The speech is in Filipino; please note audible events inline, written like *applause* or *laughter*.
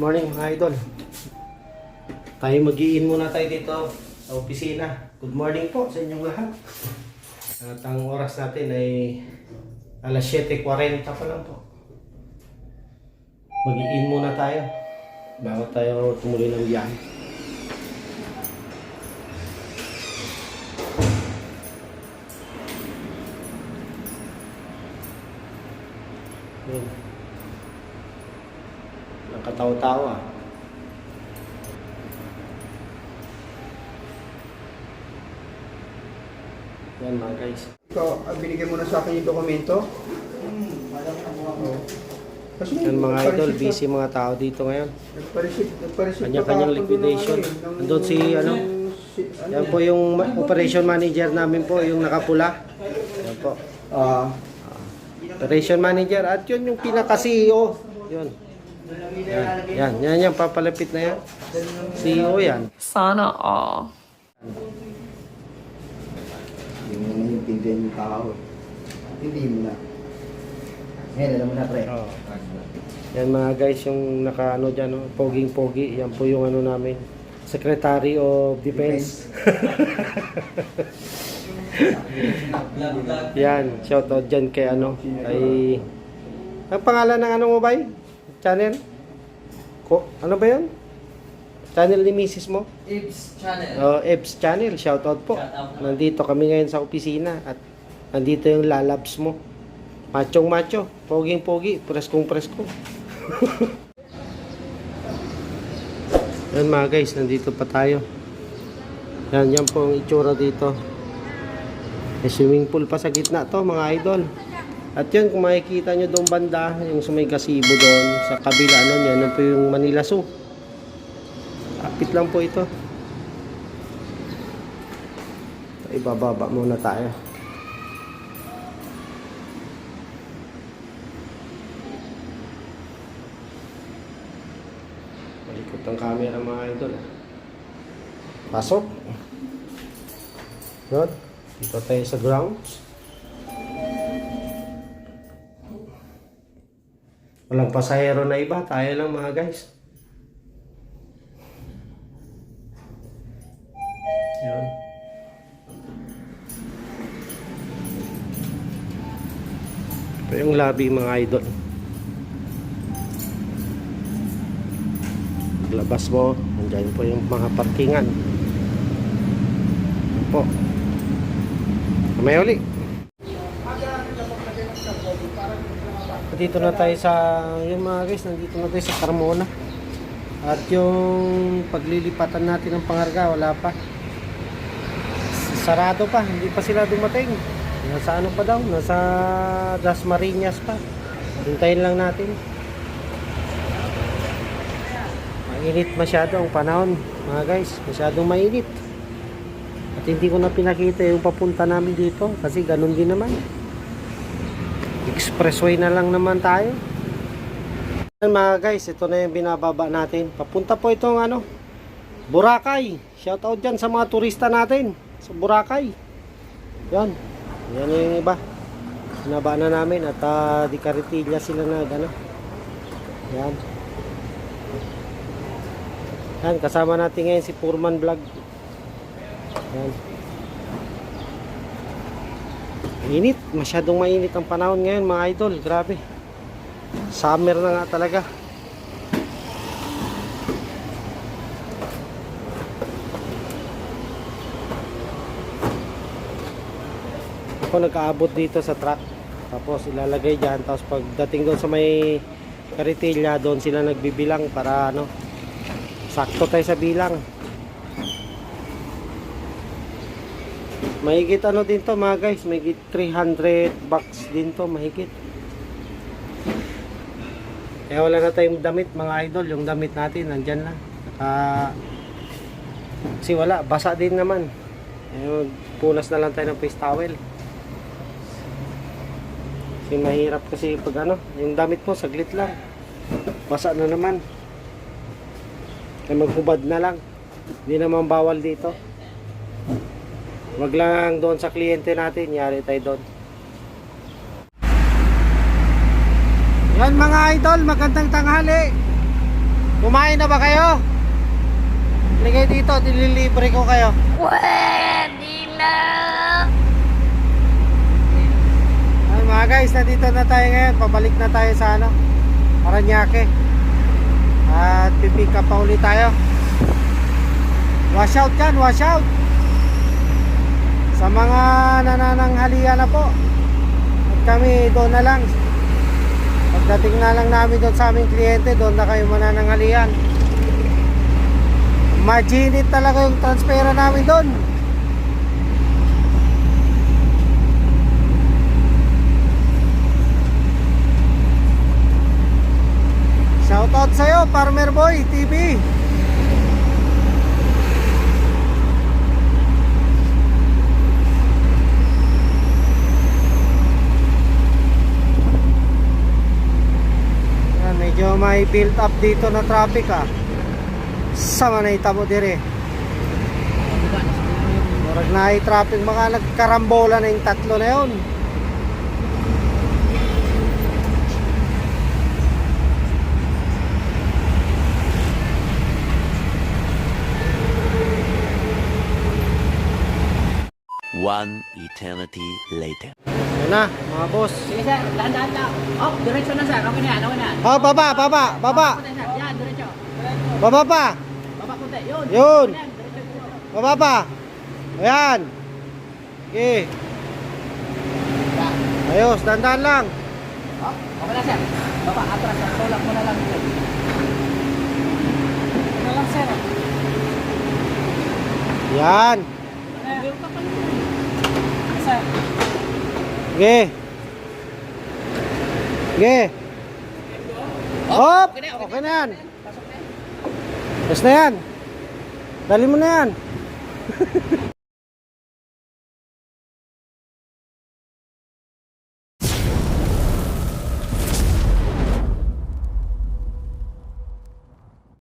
morning mga idol. Tayo mag-iin muna tayo dito sa opisina. Good morning po sa inyong lahat. At ang oras natin ay alas 7.40 pa lang po. Mag-iin muna tayo bago tayo tumuloy ng biyahe. Nakatawa-tawa. ah. Yan mga guys. Ikaw, ah, binigay mo na sa akin yung dokumento? Oo. Kasi Yan mga idol, busy mga tao dito ngayon. ka- nagpa-receipt ka Kanya-kanyang kahapon liquidation. doon ng ano eh, ng- Andun si, ano? si- ano Yan eh. po yung ma- operation manager namin po, yung nakapula. Yan po. Ah, Operation manager at yun yung pinaka-CEO. Yun. Yan, yan, yan, yan, papalapit na yan. CEO yan. Sana all. Hindi mo na maintindihan yung tao. Hindi mo na. Ngayon, alam mo na, pre. Oo. Yan mga guys, yung naka ano dyan, no? poging-pogi, yan po yung ano namin. Secretary of Defense. *laughs* yan, shoutout dyan kay ano, kay... Ang pangalan ng ano mo ba? Channel? Ko, ano ba yun? Channel ni Mrs. mo? Ibs Channel. Oh, Ebs Channel, shoutout po. Shoutout. Nandito kami ngayon sa opisina at nandito yung lalabs mo. Machong macho, poging pogi, preskong presko. *laughs* yan mga guys, nandito pa tayo. Yan, yan po ang itsura dito. May swimming pool pa sa gitna to mga idol. At yun, kung makikita nyo doon banda, yung sa may gazebo doon, sa kabila nun, yan, yun po yung Manila Zoo. Kapit lang po ito. Ibababa muna tayo. Malikot ang camera mga idol. ah. Pasok. Good. Dito tayo sa grounds. Walang pasahero na iba. Tayo lang mga guys. Yan. Ito yung lobby mga idol. Labas mo, andyan po yung mga parkingan. Po. Kamay uli. Dito na tayo sa, yung mga guys, nandito na tayo sa Carmona. At yung paglilipatan natin ng pangarga, wala pa. Sarado pa, hindi pa sila dumating. Nasa ano pa daw, nasa Das Marinas pa. Hintayin lang natin. Mainit masyado ang panahon, mga guys. Masyadong mainit. At hindi ko na pinakita yung papunta namin dito kasi ganun din naman. Expressway na lang naman tayo. Yan, mga guys, ito na yung binababa natin. Papunta po itong ano, Boracay. Shout out dyan sa mga turista natin sa Boracay. Yan. Yan yung iba. Binaba na namin at uh, di karitilla sila na ano. Yan. Yan, kasama natin ngayon si Purman Vlog. Yan. Init, masyadong mainit ang panahon ngayon mga idol, grabe. Summer na nga talaga. Ako nag-aabot dito sa truck. Tapos ilalagay dyan. Tapos pagdating doon sa may karitilya, doon sila nagbibilang para ano, sakto tayo sa bilang. Mahigit ano din to mga guys, mahigit 300 bucks din to, mahigit. Kaya wala na tayong damit mga idol, yung damit natin nandyan lang. Naka, kasi wala, basa din naman. Eh, punas na lang tayo ng face towel. Kasi mahirap kasi pag ano, yung damit mo saglit lang. Basa na naman. Kaya maghubad na lang. Hindi naman bawal dito. Wag lang doon sa kliyente natin, yari tayo doon. Yan mga idol, magandang tanghali. Kumain na ba kayo? Ligay dito, dililibre ko kayo. Ay mga guys, nandito na tayo ngayon. Pabalik na tayo sa ano, Paranaque. At pipick up pa ulit tayo. Wash out yan, wash out. Sa mga nanananghalian na po. At kami doon na lang. Pagdating na lang namin doon sa aming kliyente, doon na kayo manananghalian. Majinit talaga yung transfera namin doon. Shoutout sa'yo, Farmer Boy TV. Yan, medyo may build up dito na traffic ah. Sa manayta mo dire. Murag na traffic mga nagkarambola na yung tatlo na yun. One eternity later. Yun na, mga boss. Sige sir, dahan-dahan lang. Oh, diretso na sir. Okay na yan, okay na yan. Oh, baba, baba, baba. Kunti, sir. Yan, diretso. Baba pa. Baba kunti. Yun. Yun. Yan, diretso, diretso. Baba pa. Ayan. Okay. Ayos, dandan lang. Oh, okay na sir. Baba, atras. Tulak mo na lang. Sir. Ano lang sir? Yan. Naman. Sir. Okay. Okay. Hop! okay na, yan. Tapos na yan. Dali mo na yan. *laughs*